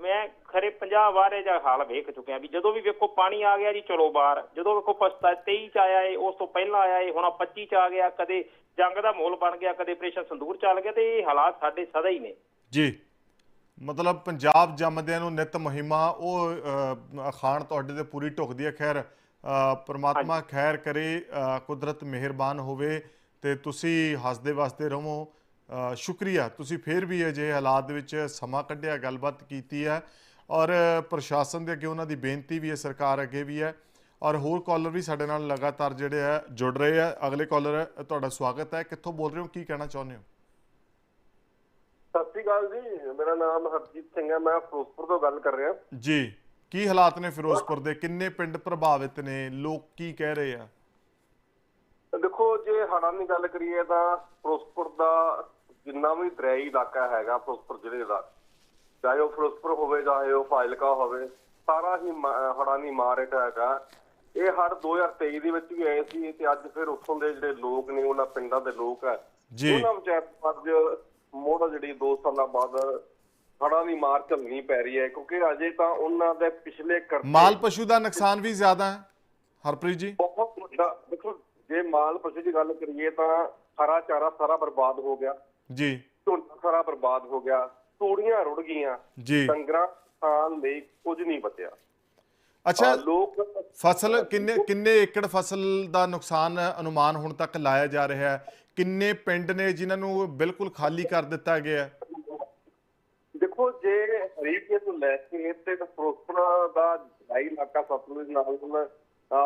ਮੈਂ ਖਰੇ 50 ਵਾਰੇ ਜਾਂ ਹਾਲ ਵੇਖ ਚੁੱਕਿਆ ਵੀ ਜਦੋਂ ਵੀ ਵੇਖੋ ਪਾਣੀ ਆ ਗਿਆ ਜੀ ਚਲੋ ਬਾਹਰ। ਜਦੋਂ ਵੇਖੋ ਪਸਤਾ 23 ਚ ਆਇਆ ਏ ਉਸ ਤੋਂ ਪਹਿਲਾਂ ਆਇਆ ਏ ਹੁਣ ਆਹ 25 ਚ ਆ ਗਿਆ। ਕਦੇ ਜੰਗ ਦਾ ਮਾਹੌਲ ਬਣ ਗਿਆ ਕਦੇ ਆਪਰੇਸ਼ਨ ਸੰਦੂਰ ਚੱਲ ਗਿਆ ਤੇ ਇਹ ਹਾਲਾਤ ਸਾਡੇ ਸਦਾ ਹੀ ਨੇ। ਜੀ। ਮਤਲਬ ਪੰਜਾਬ ਜੰਮਦਿਆਂ ਨੂੰ ਨਿਤ ਮਹਿਮਾ ਉਹ ਅ, ਅਖਾਣ ਤੁਹਾਡੇ ਤੇ ਪੂਰੀ ਢੁਕਦੀ ਹੈ। ਖੈਰ ਪ੍ਰਮਾਤਮਾ ਖੈਰ ਕਰੇ ਕੁਦਰਤ ਮਿਹਰਬਾਨ ਹੋਵੇ ਤੇ ਤੁਸੀਂ ਹੱਸਦੇ ਵਸਦੇ ਰਹੋ। ਸ਼ੁਕਰੀਆ। ਤੁਸੀਂ ਫੇਰ ਵੀ ਅਜਿਹੇ ਹਾਲਾਤ ਦੇ ਵਿੱਚ ਸਮਾਂ ਕੱਢਿਆ ਗੱਲਬਾਤ ਕੀਤੀ ਹੈ ਔਰ ਪ੍ਰਸ਼ਾਸਨ ਦੇ ਅੱਗੇ ਉਹਨਾਂ ਦੀ ਬੇਨਤੀ ਵੀ ਹੈ ਸਰਕਾਰ ਅੱਗੇ ਵੀ ਹੈ ਔਰ ਹੋਰ ਕਾਲਰ ਵੀ ਸਾਡੇ ਨਾਲ ਲਗਾਤਾਰ ਜਿਹੜੇ ਆ ਜੁੜ ਰਹੇ ਆ ਅਗਲੇ ਕਾਲਰ ਤੁਹਾਡਾ ਸਵਾਗਤ ਹੈ। ਕਿੱਥੋਂ ਬੋਲ ਰਹੇ ਹੋ? ਕੀ ਕਹਿਣਾ ਚਾਹੁੰਦੇ ਹੋ? ਸਤਿ ਸ਼੍ਰੀ ਅਕਾਲ ਜੀ। ਮੇਰਾ ਨਾਮ ਹਰਜੀਤ ਸਿੰਘ ਹੈ। ਮੈਂ ਫਿਰੋਜ਼ਪੁਰ ਤੋਂ ਗੱਲ ਕਰ ਰਿਹਾ। ਜੀ। ਕੀ ਹਾਲਾਤ ਨੇ ਫਿਰੋਜ਼ਪੁਰ ਦੇ? ਕਿੰਨੇ ਪਿੰਡ ਪ੍ਰਭਾਵਿਤ ਨੇ? ਲੋਕ ਕੀ ਕਹਿ ਰਹੇ ਆ? ਦੇਖੋ ਜੇ ਹੜ੍ਹਾਂ ਦੀ ਗੱਲ ਕਰੀਏ ਤਾਂ ਫਿਰੋਜ਼ਪੁਰ ਦਾ ਜਿੰਨਾ ਵੀ ਦਰਿਆਈ ਇਲਾਕਾ ਹੈਗਾ ਫਿਰੋਜ਼ਪੁਰ ਜ਼ਿਲ੍ਹੇ ਦਾ ਚਾਹੇ ਉਹ ਫਿਰੋਜ਼ਪੁਰ ਹੋਵੇ ਚਾਹੇ ਉਹ ਫਾਜ਼ਿਲਕਾ ਹੋਵੇ ਸਾਰਾ ਹੀ ਦੀ ਮਾਰ ਹੈਗਾ। ਇਹ ਹੜ੍ਹ 2023 ਦੇ ਵਿੱਚ ਵੀ ਆਏ ਸੀ ਤੇ ਅੱਜ ਫਿਰ ਉੱਥੋਂ ਦੇ ਜਿਹੜੇ ਲੋਕ ਨੇ ਉਹਨਾਂ ਪਿੰਡਾਂ ਦੇ ਲੋਕ ਹੈ। ਉਹਨਾਂ ਵਿਚਾਰ ਅੱਜ ਮੋੜਾ ਜਿਹੜੀ 2 ਸਾਲਾਂ ਬਾਅਦ ਹੜ੍ਹਾਂ ਦੀ ਮਾਰ ਝੱਲਣੀ ਪੈ ਰਹੀ ਹੈ ਕਿਉਂਕਿ ਅਜੇ ਤਾਂ ਉਹਨਾਂ ਦੇ ਪਿਛਲੇ ਕਰਜ਼ੇ ਮਾਲ ਪਸ਼ੂ ਦਾ ਨੁਕਸਾਨ ਵੀ ਜ਼ਿਆਦਾ ਹੈ। ਹਰਪ੍ਰੀਤ ਜੀ? ਬਹੁਤ ਵੱਡਾ ਦੇਖੋ ਜੇ ਮਾਲ ਪਸ਼ੂ ਦੀ ਗੱਲ ਕਰੀਏ ਤਾਂ ਹਰਾ ਚਾਰਾ ਸਾਰਾ ਬਰਬਾਦ ਹੋ ਗਿਆ। ਜੀ। ਝੋਨਾ ਸਾਰਾ ਬਰਬਾਦ ਹੋ ਗਿਆ ਤੂੜੀਆਂ ਰੁੜ ਗਈਆਂ। ਜੀ। ਡੰਗਰਾਂ ਖਾਣ ਲਈ ਕੁਝ ਨਹੀਂ ਬਚਿਆ। ਅੱਛਾ ਲੋਕ ਫਸਲ ਕਿੰਨੇ ਕਿੰਨੇ ਏਕੜ ਫਸਲ ਦਾ ਨੁਕਸਾਨ ਅਨੁਮਾਨ ਹੁਣ ਤੱਕ ਲਾਇਆ ਜਾ ਰਿਹਾ ਹੈ? ਕਿੰਨੇ ਪਿੰਡ ਨੇ ਜਿਨ੍ਹਾਂ ਨੂੰ ਬਿਲਕੁਲ ਖਾਲੀ ਕਰ ਦਿੱਤਾ ਗਿਆ ਹੈ? ਦੇਖੋ ਜੇ ਹਰੀਕੇ ਤੋਂ ਲੈ ਕੇ ਤੇ ਫਿਰੋਜ਼ਪੁਰ ਦਾ ਜਲਾਈ ਇਲਾਕਾ ਸਤਲੁਜ ਨਾਲ ਹੁਣ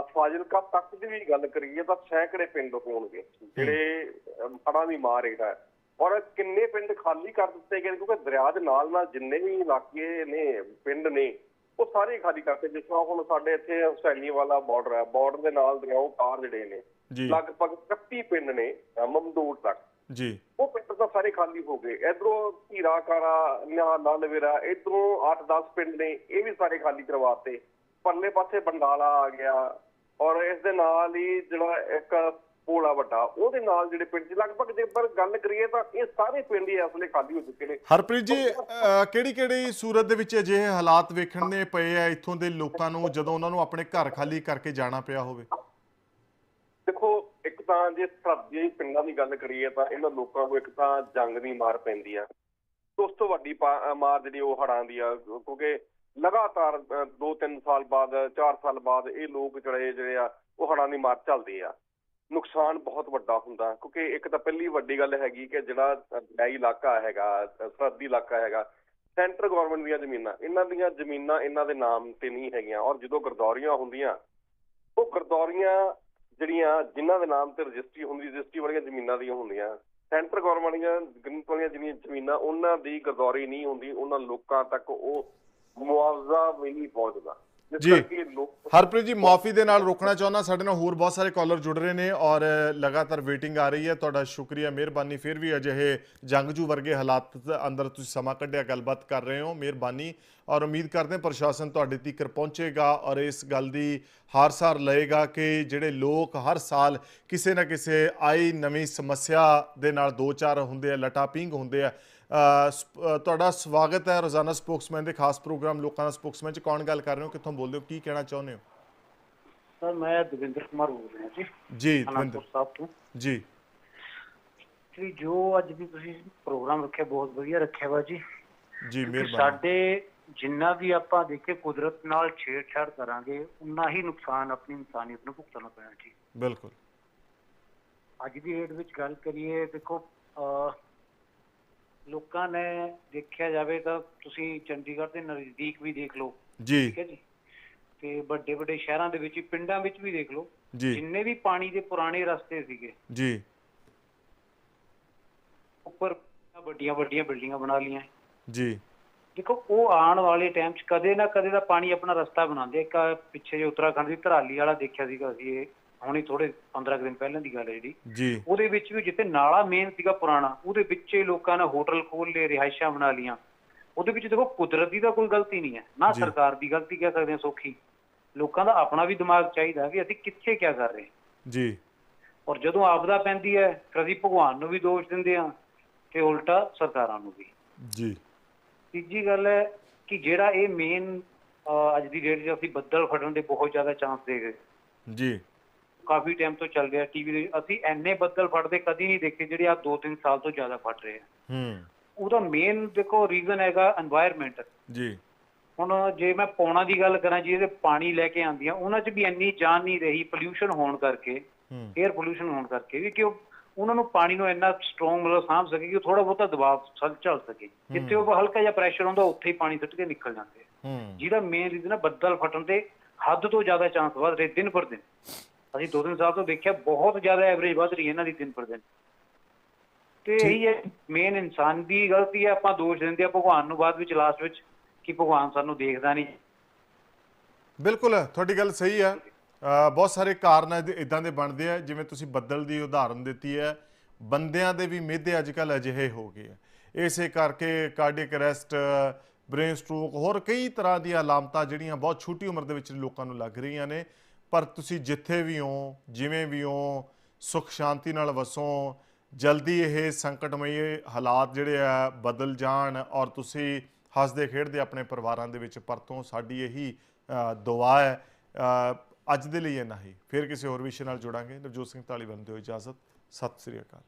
ਫਾਜ਼ਿਲਕਾ ਤੱਕ ਦੀ ਵੀ ਗੱਲ ਕਰੀਏ ਤਾਂ ਸੈਂਕੜੇ ਪਿੰਡ ਹੋਣਗੇ। ਜਿਹੜੇ ਹੜ੍ਹਾਂ ਦੀ ਮਾਰ ਹੇਠ ਹੈ। ਔਰ ਕਿੰਨੇ ਪਿੰਡ ਖਾਲੀ ਕਰ ਦਿੱਤੇ ਗਏ ਕਿਉਂਕਿ ਦਰਿਆ ਦੇ ਨਾਲ ਨਾਲ ਜਿੰਨੇ ਵੀ ਇਲਾਕੇ ਨੇ ਪਿੰਡ ਨੇ ਉਹ ਸਾਰੇ ਖਾਲੀ ਕਰਤੇ ਜਿਸ ਤਰ੍ਹਾਂ ਹੁਣ ਸਾਡੇ ਇੱਥੇ ਹੁਸੈਨੀ ਵਾਲਾ ਬਾਰਡਰ ਹੈ ਬਾਰਡਰ ਦੇ ਨਾਲ ਦਰਿਆਓ ਪਾਰ ਜਿਹੜੇ ਨੇ ਲਗਭਗ 31 ਪਿੰਡ ਨੇ ਮਮਦੂਰ ਤੱਕ। ਜੀ। ਉਹ ਪਿੰਡ ਤਾਂ ਸਾਰੇ ਖਾਲੀ ਹੋ ਗਏ। ਇਧਰੋਂ ਧੀਰਾ ਕਾਰਾ ਨਿਹਾਲਾ ਲਵੇਰਾ ਇਧਰੋਂ 8-10 ਪਿੰਡ ਨੇ ਇਹ ਵੀ ਸਾਰੇ ਖਾਲੀ ਕਰਵਾਤੇ। ਪਰਲੇ ਪਾਸੇ ਬੰਡਾਲਾ ਆ ਗਿਆ। ਔਰ ਇਸ ਦੇ ਨਾਲ ਹੀ ਜਿਹੜਾ ਇੱਕ ਪੋਲਾ ਵੱਡਾ ਉਹਦੇ ਨਾਲ ਜਿਹੜੇ ਪਿੰਡ 'ਚ ਲਗਭਗ ਜੇ ਪਰ ਗੱਲ ਕਰੀਏ ਤਾਂ ਇਹ ਸਾਰੇ ਪਿੰਡ ਹੀ ਇਸ ਵੇਲੇ ਖਾਲੀ ਹੋ ਚੁੱਕੇ ਨੇ। ਹਰਪ੍ਰੀਤ ਜੀ ਕਿਹੜੀ ਕਿਹੜੀ ਸੂਰਤ ਦੇ ਵਿੱਚ ਅਜਿਹੇ ਹਾਲਾਤ ਵੇਖਣ ਦੇ ਪਏ ਆ ਇੱਥੋਂ ਦੇ ਲੋਕਾਂ ਨੂੰ ਜਦੋਂ ਉਹਨਾਂ ਨੂੰ ਆਪਣੇ ਘਰ ਖਾਲੀ ਕਰਕੇ ਜਾਣਾ ਪਿਆ ਹੋਵੇ? ਦੇਖੋ ਇੱਕ ਤਾਂ ਜੇ ਸਰਦੀ ਪਿੰਡਾਂ ਦੀ ਗੱਲ ਕਰੀਏ ਤਾਂ ਇਹਨਾਂ ਲੋਕਾਂ ਨੂੰ ਇੱਕ ਤਾਂ ਜੰਗ ਦੀ ਮਾਰ ਪੈਂਦੀ ਆ। ਉਸ ਤੋਂ ਵੱਡੀ ਮਾਰ ਜਿਹੜੀ ਉਹ ਹੜਾਂ ਦੀ ਆ ਕਿਉਂਕਿ ਲਗਾਤਾਰ 2-3 ਸਾਲ ਬਾਅਦ 4 ਸਾਲ ਬਾਅਦ ਇਹ ਲੋਕ ਜਿਹੜੇ ਜਿਹੜੇ ਆ ਉਹ ਹੜਾਂ ਦੀ ਮਾਰ ਚੱਲਦੇ ਆ। ਨੁਕਸਾਨ ਬਹੁਤ ਵੱਡਾ ਹੁੰਦਾ ਕਿਉਂਕਿ ਇੱਕ ਤਾਂ ਪਹਿਲੀ ਵੱਡੀ ਗੱਲ ਹੈਗੀ ਕਿ ਜਿਹੜਾ ਦਰਿਆਈ ਇਲਾਕਾ ਹੈਗਾ, ਸਰਹੱਦੀ ਇਲਾਕਾ ਹੈਗਾ ਸੈਂਟਰ ਗਵਰਨਮੈਂਟ ਦੀਆਂ ਜ਼ਮੀਨਾਂ, ਇਹਨਾਂ ਦੀਆਂ ਜ਼ਮੀਨਾਂ ਇਹਨਾਂ ਦੇ ਨਾਮ ਤੇ ਨਹੀਂ ਹੈਗੀਆਂ, ਔਰ ਜਦੋਂ ਗਰਦੌਰੀਆਂ ਹੁੰਦੀਆਂ, ਉਹ ਗਰਦੌਰੀਆਂ ਜਿਹੜੀਆਂ, ਜਿਨ੍ਹਾਂ ਦੇ ਨਾਮ ਤੇ ਰਜਿਸਟਰੀ ਹੁੰਦੀ, ਰਜਿਸਟਰੀ ਵਾਲੀਆਂ ਜ਼ਮੀਨਾਂ ਦੀਆਂ ਹੁੰਦੀਆਂ। ਸੈਂਟਰ ਗਵਰਨਮੈਂਟ ਦੀਆਂ ਗ੍ਰਿੰਟ ਵਾਲੀਆਂ ਜਿਹੜੀਆਂ ਜ਼ਮੀਨਾਂ, ਉਹਨਾਂ ਦੀ ਗਰਦੌਰੀ ਨਹੀਂ ਹੁੰਦੀ, ਉਹਨਾਂ ਲੋਕਾਂ ਤੱਕ ਉਹ ਮੁਆਵਜ਼ਾ ਵੀ ਨਹੀਂ ਪਹੁੰਚਦਾ। ਜੀ। ਹਰਪ੍ਰੀਤ ਜੀ ਮਾਫੀ ਦੇ ਨਾਲ ਰੋਕਣਾ ਚਾਹੁੰਦਾ ਸਾਡੇ ਨਾਲ ਹੋਰ ਬਹੁਤ ਸਾਰੇ ਕਾਲਰ ਜੁੜ ਰਹੇ ਨੇ ਔਰ ਲਗਾਤਾਰ ਵੇਟਿੰਗ ਆ ਰਹੀ ਹੈ। ਤੁਹਾਡਾ ਸ਼ੁਕਰੀਆ ਮਿਹਰਬਾਨੀ। ਫਿਰ ਵੀ ਅਜਿਹੇ ਜੰਗਜੂ ਵਰਗੇ ਹਾਲਾਤ ਅੰਦਰ ਤੁਸੀਂ ਸਮਾਂ ਕੱਢਿਆ ਗੱਲਬਾਤ ਕਰ ਰਹੇ ਹੋ। ਮਿਹਰਬਾਨੀ। ਔਰ ਉਮੀਦ ਕਰਦੇ ਹਾਂ ਪ੍ਰਸ਼ਾਸਨ ਤੁਹਾਡੇ ਤੀਕਰ ਪਹੁੰਚੇਗਾ ਔਰ ਇਸ ਗੱਲ ਦੀ ਹਾਰ-ਸਾਰ ਲਏਗਾ ਕਿ ਜਿਹੜੇ ਲੋਕ ਹਰ ਸਾਲ ਕਿਸੇ ਨਾ ਕਿਸੇ ਆਈ ਨਵੀਂ ਸਮੱਸਿਆ ਦੇ ਨਾਲ ਦੋ ਚਾਰ ਹੁੰਦੇ ਆ ਲਟਾਪਿੰਗ ਹੁੰਦੇ ਆ ਤੁਹਾਡਾ ਸਵਾਗਤ ਹੈ ਰੋਜ਼ਾਨਾ ਸਪੋਕਸਮੈਨ ਦੇ ਖਾਸ ਪ੍ਰੋਗਰਾਮ ਲੋਕਾਂ ਦਾ ਸਪੋਕਸਮੈਨ ਚ। ਕੌਣ ਗੱਲ ਕਰ ਰਹੇ ਹੋ? ਕਿੱਥੋਂ ਬੋਲਦੇ ਹੋ? ਕੀ ਕਹਿਣਾ ਚਾਹੁੰਦੇ ਹੋ? ਸਰ ਮੈਂ ਦਵਿੰਦਰ ਕੁਮਾਰ ਬੋਲ ਰਿਹਾ ਜੀ। ਜੀ ਦਵਿੰਦਰ। ਸਾਹਿਬ ਤੋਂ। ਜੀ। ਜੀ ਜੋ ਅੱਜ ਵੀ ਤੁਸੀਂ ਪ੍ਰੋਗਰਾਮ ਰੱਖਿਆ ਬਹੁਤ ਵਧੀਆ ਰੱਖਿਆ ਵਾ ਜੀ। ਜੀ ਮਿਹਰਬਾਨੀ। ਸਾਡੇ ਜਿੰਨਾ ਵੀ ਆਪਾਂ ਦੇਖੇ ਕੁਦਰਤ ਨਾਲ ਛੇੜਛਾੜ ਕਰਾਂਗੇ ਉਨਾ ਹੀ ਨੁਕਸਾਨ ਆਪਣੀ ਇਨਸਾਨੀਅਤ ਨੂੰ ਭੁਗਤਣਾ ਪੈਣਾ ਜੀ। ਬਿਲਕੁਲ। ਅੱਜ ਦੀ ਡੇਟ ਵਿੱਚ ਗੱਲ ਕਰੀਏ ਦੇਖੋ ਲੋਕਾਂ ਨੇ ਦੇਖਿਆ ਜਾਵੇ ਤਾਂ ਤੁਸੀਂ ਚੰਡੀਗੜ੍ਹ ਦੇ ਨਜ਼ਦੀਕ ਵੀ ਦੇਖ ਲਓ। ਜੀ। ਠੀਕ ਹੈ ਜੀ। ਤੇ ਵੱਡੇ ਵੱਡੇ ਸ਼ਹਿਰਾਂ ਦੇ ਵਿੱਚ ਪਿੰਡਾਂ ਵਿੱਚ ਵੀ ਦੇਖ ਲਓ। ਜਿੰਨੇ ਵੀ ਪਾਣੀ ਦੇ ਪੁਰਾਣੇ ਰਸਤੇ ਸੀਗੇ। ਜੀ। ਉੱਪਰ ਵੱਡੀਆਂ ਵੱਡੀਆਂ ਬਿਲਡਿੰਗਾਂ ਬਣਾ ਲਈਆਂ। ਜੀ। ਦੇਖੋ ਉਹ ਆਉਣ ਵਾਲੇ ਟਾਈਮ 'ਚ ਕਦੇ ਨਾ ਕਦੇ ਤਾਂ ਪਾਣੀ ਆਪਣਾ ਰਸਤਾ ਬਣਾਉਂਦੇ। ਇੱਕ ਪਿੱਛੇ ਜੇ ਉੱਤਰਾਖੰਡ ਦੀ ਧਰਾਲੀ ਵਾਲਾ ਦੇਖਿਆ ਸੀਗਾ ਅਸੀਂ ਇਹ। ਹੁਣੀ ਥੋੜੇ 15 ਕੁ ਦਿਨ ਪਹਿਲਾਂ ਦੀ ਗੱਲ ਹੈ ਜਿਹੜੀ ਜੀ। ਉਹਦੇ ਵਿੱਚ ਵੀ ਜਿੱਥੇ ਨਾਲਾ ਮੇਨ ਸੀਗਾ ਪੁਰਾਣਾ ਉਹਦੇ ਵਿੱਚ ਹੀ ਲੋਕਾਂ ਨੇ ਹੋਟਲ ਖੋਲ ਲਏ ਰਿਹਾਇਸ਼ਾਂ ਬਣਾ ਲੀਆਂ ਉਹਦੇ ਵਿੱਚ ਦੇਖੋ ਕੁਦਰਤ ਦੀ ਤਾਂ ਕੋਈ ਗਲਤੀ ਨਹੀਂ ਹੈ। ਨਾ। ਸਰਕਾਰ ਦੀ ਗਲਤੀ ਕਹਿ ਸਕਦੇ ਹਾਂ ਸੌਖੀ। ਲੋਕਾਂ ਦਾ ਆਪਣਾ ਵੀ ਦਿਮਾਗ ਚਾਹੀਦਾ ਕਿ ਅਸੀਂ ਕਿੱਥੇ ਕੀ ਕਰ ਰਹੇ ਜੀ। ਔਰ ਜਦੋਂ ਆਪਦਾ ਪੈਂਦੀ ਹੈ ਫਿਰ ਅਸੀਂ ਭਗਵਾਨ ਨੂੰ ਵੀ ਦੋਸ਼ ਦਿੰਦੇ ਆ ਤੇ ਉਲਟਾ ਸਰਕਾਰਾਂ ਨੂੰ ਵੀ। ਜੀ। ਤੀਜੀ ਗੱਲ ਹੈ ਕਿ ਜਿਹੜਾ ਇਹ ਮੇਨ ਅੱਜ ਦੀ ਡੇਟ 'ਚ ਅਸੀਂ ਬੱਦਲ ਫਟਣ ਦੇ ਬਹੁਤ ਜ਼ਿਆਦਾ ਚਾਂਸ ਦੇ ਗਏ ਜੀ। ਕਾਫੀ ਟਾਈਮ ਤੋਂ ਚੱਲ ਰਿਹਾ ਟੀਵੀ ਦੇ ਅਸੀਂ ਐਨੇ ਬੱਦਲ ਫਟਦੇ ਕਦੀ ਨਹੀਂ ਦੇਖੇ ਜਿਹੜੇ ਆ 2-3 ਸਾਲ ਤੋਂ ਜ਼ਿਆਦਾ ਫਟ ਰਹੇ ਹੂੰ। ਉਹਦਾ ਮੇਨ ਦੇਖੋ ਰੀਜ਼ਨ ਹੈਗਾ এনवायरमेंट ਜੀ। ਹੁਣ ਜੇ ਮੈਂ ਪੌਣਾ ਦੀ ਗੱਲ ਕਰਾਂ ਜਿਹਦੇ ਪਾਣੀ ਲੈ ਕੇ ਆਉਂਦੀਆਂ ਉਹਨਾਂ 'ਚ ਵੀ ਇੰਨੀ ਜਾਨ ਨਹੀਂ ਰਹੀ ਪੋਲੂਸ਼ਨ ਹੋਣ ਕਰਕੇ 에ਅਰ ਪੋਲੂਸ਼ਨ ਹੋਣ ਕਰਕੇ ਵੀ ਕਿ ਉਹਨਾਂ ਨੂੰ ਪਾਣੀ ਨੂੰ ਇੰਨਾ ਸਟਰੋਂਗ ਮਤਲਬ ਸਾਂਭ ਸਕੇ ਕਿ ਥੋੜਾ ਬਹੁਤਾ ਦਬਾਅ ਚੱਲ ਸਕੇ। ਜਿੱਥੇ ਉਹ ਹਲਕਾ ਜਿਹਾ ਪ੍ਰੈਸ਼ਰ ਹੁੰਦਾ ਉੱਥੇ ਹੀ ਪਾਣੀ ਸੁੱਟ ਕੇ ਨਿਕਲ ਜਾਂਦੇ ਜਿਹਦਾ ਮੇਨ ਰੀਜ਼ਨ ਹੈ ਬੱਦਲ ਫਟਣ ਦੇ ਹੱਦ ਤੋਂ ਜ਼ਿਆਦਾ ਚਾਂਸ ਵੱਧ ਰਹੇ ਦਿਨ ਪਰ ਦਿਨ। ਅਸੀਂ ਦੋ ਤਿੰਨ ਸਾਲ ਤੋਂ ਦੇਖਿਆ ਬਹੁਤ ਜ਼ਿਆਦਾ ਐਵਰੇਜ ਵੱਧ ਰਹੀ ਹੈ ਇਹਨਾਂ ਦੀ ਦਿਨ ਪਰ ਦਿਨ। ਤੇ ਇਹੀ ਹੈ ਮੇਨ ਇਨਸਾਨ ਦੀ ਗਲਤੀ ਹੈ ਆਪਾਂ ਦੋਸ਼ ਦਿੰਦੇ ਆ ਭਗਵਾਨ ਨੂੰ ਬਾਅਦ ਵਿੱਚ ਲਾਸਟ ਵਿੱਚ ਕਿ ਭਗਵਾਨ ਸਾਨੂੰ ਦੇਖਦਾ ਨਹੀਂ। ਬਿਲਕੁਲ ਤੁਹਾਡੀ ਗੱਲ ਸਹੀ ਹੈ। ਬਹੁਤ ਸਾਰੇ ਕਾਰਨ ਇਦਾਂ ਦੇ ਬਣਦੇ ਆ ਜਿਵੇਂ ਤੁਸੀਂ ਬੱਦਲ ਦੀ ਉਦਾਹਰਨ ਦਿੱਤੀ ਹੈ ਬੰਦਿਆਂ ਦੇ ਵੀ ਮਿਹਦੇ ਅੱਜ ਕੱਲ ਅਜਿਹੇ ਹੋ ਗਏ ਆ। ਇਸੇ ਕਰਕੇ ਕਾਰਡੀਅਕ ਅਰੈਸਟ ਬ੍ਰੇਨ ਸਟ੍ਰੋਕ ਹੋਰ ਕਈ ਤਰ੍ਹਾਂ ਦੀਆਂ ਅਲਾਮਤਾਂ ਜਿਹੜੀਆਂ ਬਹੁਤ ਛੋਟੀ ਉਮਰ ਦੇ ਵਿੱਚ ਲੋਕਾਂ ਨੂੰ ਲੱਗ ਰਹੀਆਂ ਨੇ। ਪਰ ਤੁਸੀਂ ਜਿੱਥੇ ਵੀ ਹੋ, ਜਿਵੇਂ ਵੀ ਹੋ, ਸੁਖ ਸ਼ਾਂਤੀ ਨਾਲ ਵਸੋ, ਜਲਦੀ ਇਹ ਸੰਕਟਮਈ ਹਾਲਾਤ ਜਿਹੜੇ ਆ ਬਦਲ ਜਾਣ ਔਰ ਤੁਸੀਂ ਹੱਸਦੇ ਖੇਡਦੇ ਆਪਣੇ ਪਰਿਵਾਰਾਂ ਦੇ ਵਿੱਚ ਪਰਤੋਂ, ਸਾਡੀ ਇਹੀ ਦੁਆ ਹੈ। ਅੱਜ ਦੇ ਲਈ ਇੰਨਾ ਹੀ। ਫਿਰ ਕਿਸੇ ਹੋਰ ਵਿਸ਼ੇ ਨਾਲ ਜੁੜਾਂਗੇ। ਨਵਜੋਤ ਸਿੰਘ ਢਾਲੀਵਾਲ ਦਿਓ ਇਜਾਜ਼ਤ। ਸਤਿ ਸ੍ਰੀ ਅਕਾਲ।